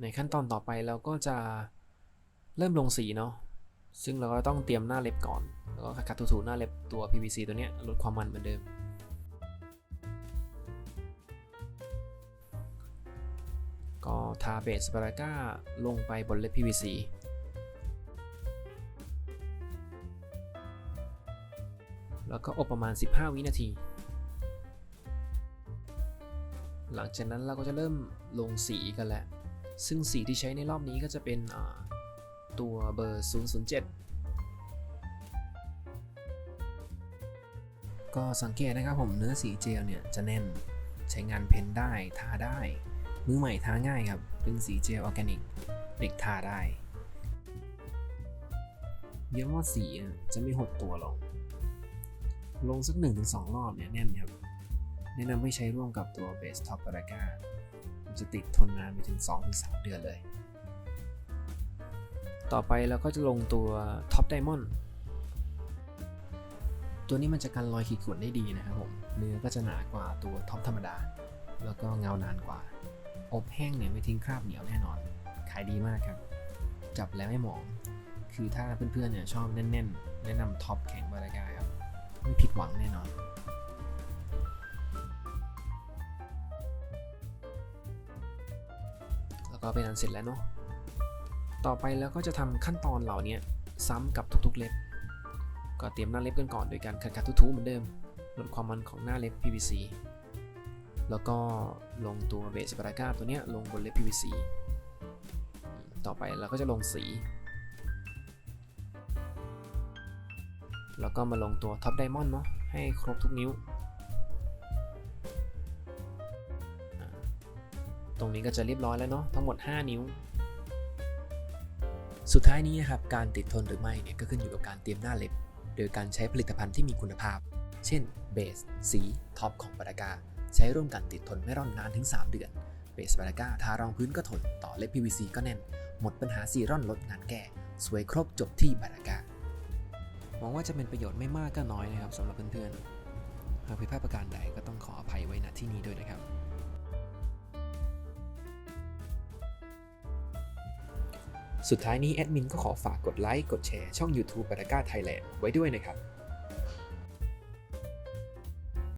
ในขั้นตอนต่อไปเราก็จะเริ่มลงสีเนาะซึ่งเราก็ต้องเตรียมหน้าเล็บก่อน แล้วก็ขัดถูๆหน้าเล็บตัว PVC ตัวเนี้ยลดความมันเหมือนเดิม ก็ทาเบสสปาราก้าลงไปบนเล็บ PVC แล้วก็อบประมาณ 15 วินาที หลังจากนั้นเราก็จะเริ่มลงสีกันแหล้ว ซึ่งสีที่ใช้ในรอบนี้ก็จะเป็นตัวเบอร์ 007 ก็สังเกตนะครับผมเนื้อสีเจลเนี่ยจะแน่นใช้งานเพ้นได้ทาได้ มือใหม่ทาง่ายครับ เป็นสีเจลออร์แกนิกเด็กทาได้ย้ำว่าสีจะไม่หดตัวหรอกลงสัก1-2รอบเนี่ยแน่นครับ แนะนำให้ใช้ร่วมกับตัวเบสท็อปปาราก้ามันจะติดทนนานไปถึง 2-3 เดือนเลย ต่อไปเราก็จะลงตัวท็อปไดมอนด์ตัวนี้มันจะกันรอยขีดข่วนได้ดีนะครับผม เนื้อก็จะหนากว่าตัวท็อปธรรมดา แล้วก็เงานานกว่า อบแห้งเนี่ยไม่ทิ้งคราบเหนียวแน่นอน ขายดีมากครับ จับแล้วไม่หมอง คือถ้าเพื่อนๆเนี่ยชอบแน่นๆ แนะนำท็อปแข็งบารากาครับ ไม่ผิดหวังแน่นอน แล้วก็เป็นอันเสร็จแล้วเนาะต่อไปแล้วก็จะทำขั้นตอนเหล่านี้ซ้ำกับทุกๆเล็บ ก็เตรียมหน้าเล็บกันก่อนโดยการขัดๆทุๆเหมือนเดิมลดความมันของหน้าเล็บ PVC แล้วก็ลงตัวเบสปาราก้าตัวเนี้ยลงบนเล็บ PVC ต่อไปเราก็จะลงสี แล้วก็มาลงตัวท็อปไดมอนด์เนาะให้ครบทุกนิ้ว ตรงนี้ก็จะเรียบร้อยแล้วเนาะทั้งหมด 5 นิ้ว สุดท้ายนี้นะครับการติดทนหรือไม่เนี่ยก็ขึ้นอยู่กับการเตรียมหน้าเล็บ โดยการใช้ผลิตภัณฑ์ที่มีคุณภาพ เช่นเบสสีท็อปของปาราก้าใช้ร่วมกันติดทนไม่ร่อนนานถึง 3 เดือนเบสปาราก้าทารองพื้นก็ทนต่อเล็บ PVC ก็แน่น หมดปัญหาสีร่อนลดงานแก้ สวยครบจบที่ปาราก้าหวังว่าจะเป็นประโยชน์ไม่มากก็น้อยนะครับสำหรับเพื่อนๆหากผิดพลาดประการใดก็ต้องขออภัยไว้ณที่นี้ด้วยนะครับ สุดท้ายนี้แอดมินก็ขอฝากกดไลค์กดแชร์ช่อง YouTube ปาราก้าไทยแลนด์ไว้ด้วยนะครับ